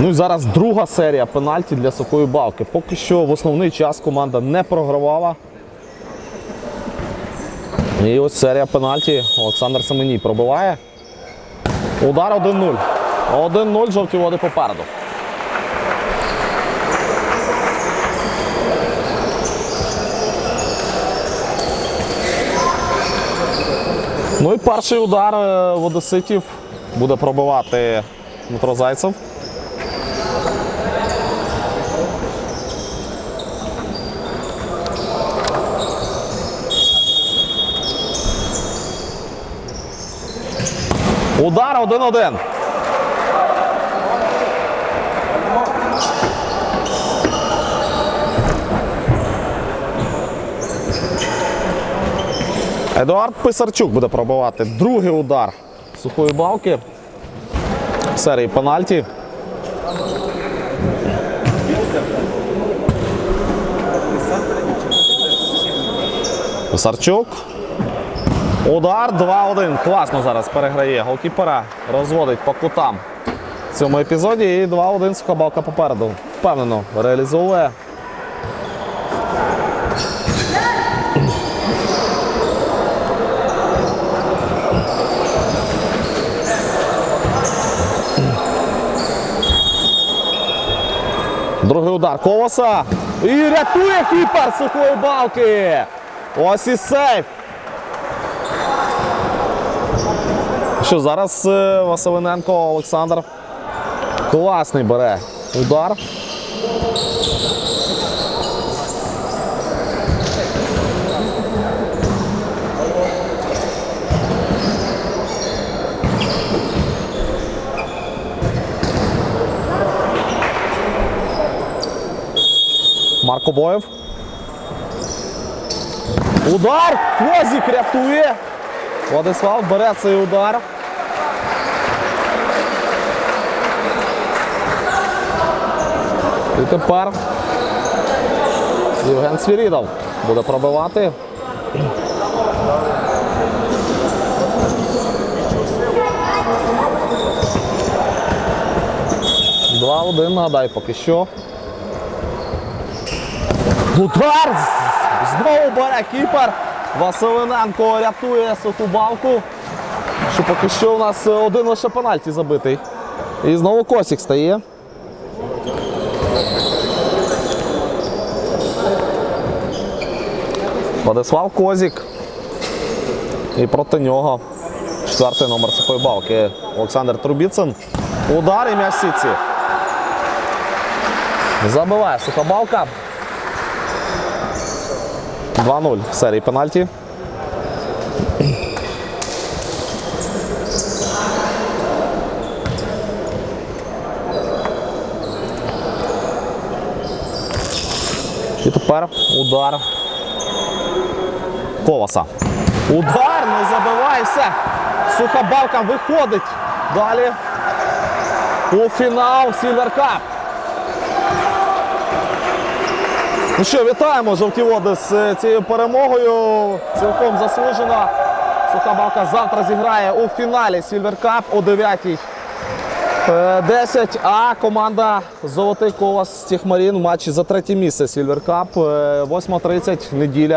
Ну і зараз друга серія пенальті для сухої балки. Поки що в основний час команда не програвала. І ось серія пенальті. Олександр Семеній пробиває. Удар 1-0. 1-0 жовті води попереду. Ну і перший удар е, в Одеситів буде пробивати Дмитро Зайцев. Удар 1-1. Едуард Писарчук буде пробивати другий удар сухої балки серії пенальті. Писарчук. Удар 2-1. Класно зараз переграє голкіпера. Розводить по кутам в цьому епізоді. І 2-1 суха балка попереду. Впевнено реалізовує. Другий удар Колоса. І рятує кіпер сухої балки. Ось і сейф. Що зараз е, Василененко Олександр класний бере удар. Марко Боєв. Удар! Козік рятує. Владислав бере цей удар. І тепер Євген Свірідов буде пробивати. Два-один, нагадай, поки що. Удар! Знову бере кіпер. Василененко рятує суху балку. Що поки що у нас один лише пенальті забитий. І знову Косік стає. Владислав Козік. І проти нього четвертий номер сухої балки Олександр Трубіцин. Удар і м'яч сітці. Забиває суха балка. 2-0 в серії пенальті. І тепер удар Коваса. Удар не забиває все. Балка виходить далі у фінал Сільвер Кап. Ну що, вітаємо жовті води з е, цією перемогою. Цілком заслужено. Суха балка завтра зіграє у фіналі Сільвер Кап о 9 10. А команда Золотий Колос Тіхмарін в матчі за третє місце Сільвер Кап. 8.30 неділя.